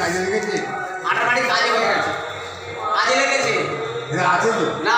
কাজে লেগেছে আটার বাড়ি কাজে কাজে লেগেছে? আছে তো। না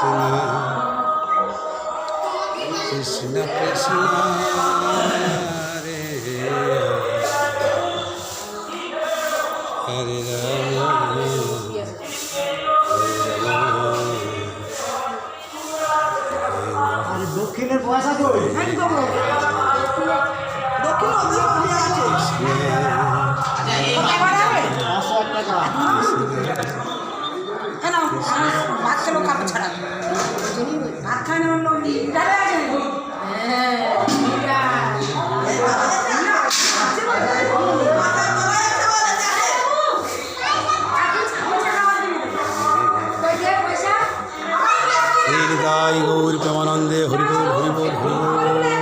Krishna Hare Hare Rama Hare দক্ষিণের পয়সা একদম দক্ষিণ আছে আচ্ছা এই এবার হবে পাঁচশো এক টাকা হ্যাঁ না ভাত খেলো কাপড় ছাড়া। ভাত খায় না হৃদয় প্রেমানন্দে হরিবোল হরিবোল হরিবোল